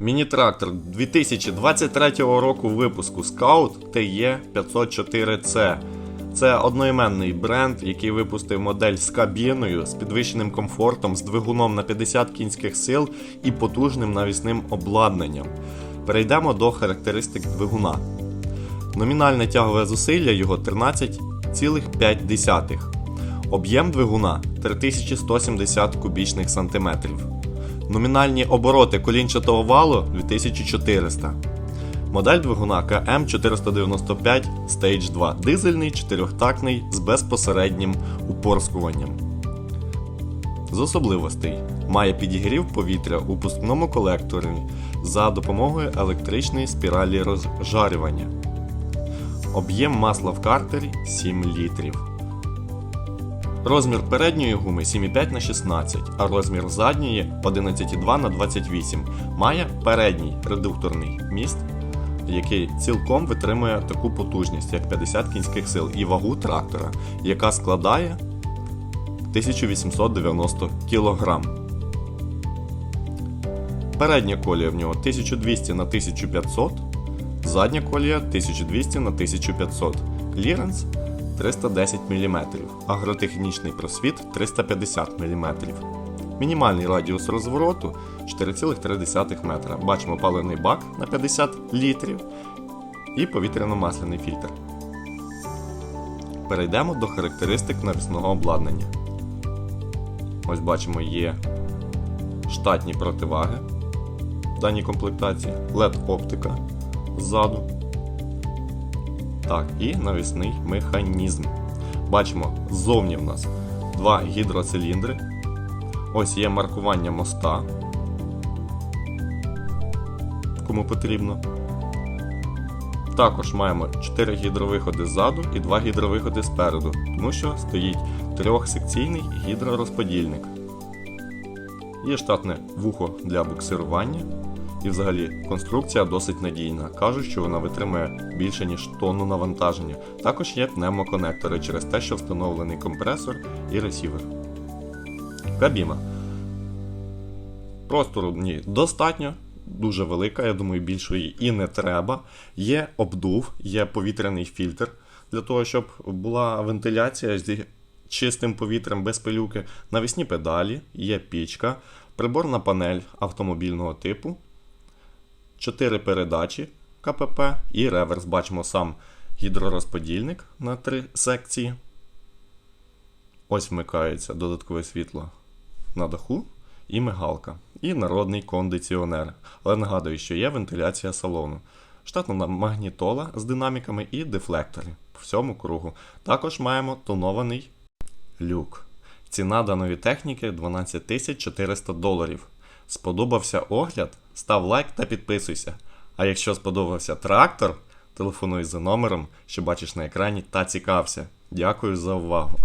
Міні-трактор 2023 року випуску Scout TE 504C. Це одноіменний бренд, який випустив модель з кабіною, з підвищеним комфортом, з двигуном на 50 кінських сил і потужним навісним обладнанням. Перейдемо до характеристик двигуна. Номінальне тягове зусилля його 13,5. Об'єм двигуна 3170 кубічних сантиметрів. Номінальні обороти колінчатого валу 2400. Модель двигуна КМ495 Stage 2. Дизельний чотирьохтактний з безпосереднім упорскуванням. З особливостей має підігрів повітря у пускному колекторі за допомогою електричної спіралі розжарювання. Об'єм масла в картері 7 літрів. Розмір передньої гуми 7,5 на 16, а розмір задньої 11,2 на 28. Має передній редукторний міст, який цілком витримує таку потужність, як 50 кінських сил, і вагу трактора, яка складає 1890 кг. Передня колія в нього 1200 на 1500, задня колія 1200 на 1500. Кліренс 310 мм, агротехнічний просвіт 350 мм. Мінімальний радіус розвороту 4,3 метра. Бачимо паливний бак на 50 літрів і повітряно-масляний фільтр. Перейдемо до характеристик навісного обладнання. Ось бачимо є штатні противаги в даній комплектації, LED-оптика ззаду. Так, і навісний механізм. Бачимо, ззовні в нас два гідроциліндри. Ось є маркування моста. Кому потрібно. Також маємо 4 гідровиходи ззаду і 2 гідровиходи спереду, тому що стоїть трьохсекційний гідророзподільник. Є штатне вухо для буксирування. І взагалі конструкція досить надійна. Кажуть, що вона витримує більше ніж тонну навантаження. Також є пневмоконектори через те, що встановлений компресор і ресівер. Кабіна. Простору в ній достатньо, дуже велика, я думаю, більшої і не треба. Є обдув, є повітряний фільтр для того, щоб була вентиляція з чистим повітрям без пилюки. Навісні педалі, є пічка, приборна панель автомобільного типу. 4 передачі КПП і реверс. Бачимо сам гідророзподільник на 3 секції. Ось вмикається додаткове світло на даху і мигалка. І народний кондиціонер. Але нагадую, що є вентиляція салону. Штатна магнітола з динаміками і дефлектори по всьому кругу. Також маємо тонований люк. Ціна даної техніки 12 400 доларів. Сподобався огляд? Став лайк та підписуйся. А якщо сподобався трактор, телефонуй за номером, що бачиш на екрані та цікався. Дякую за увагу!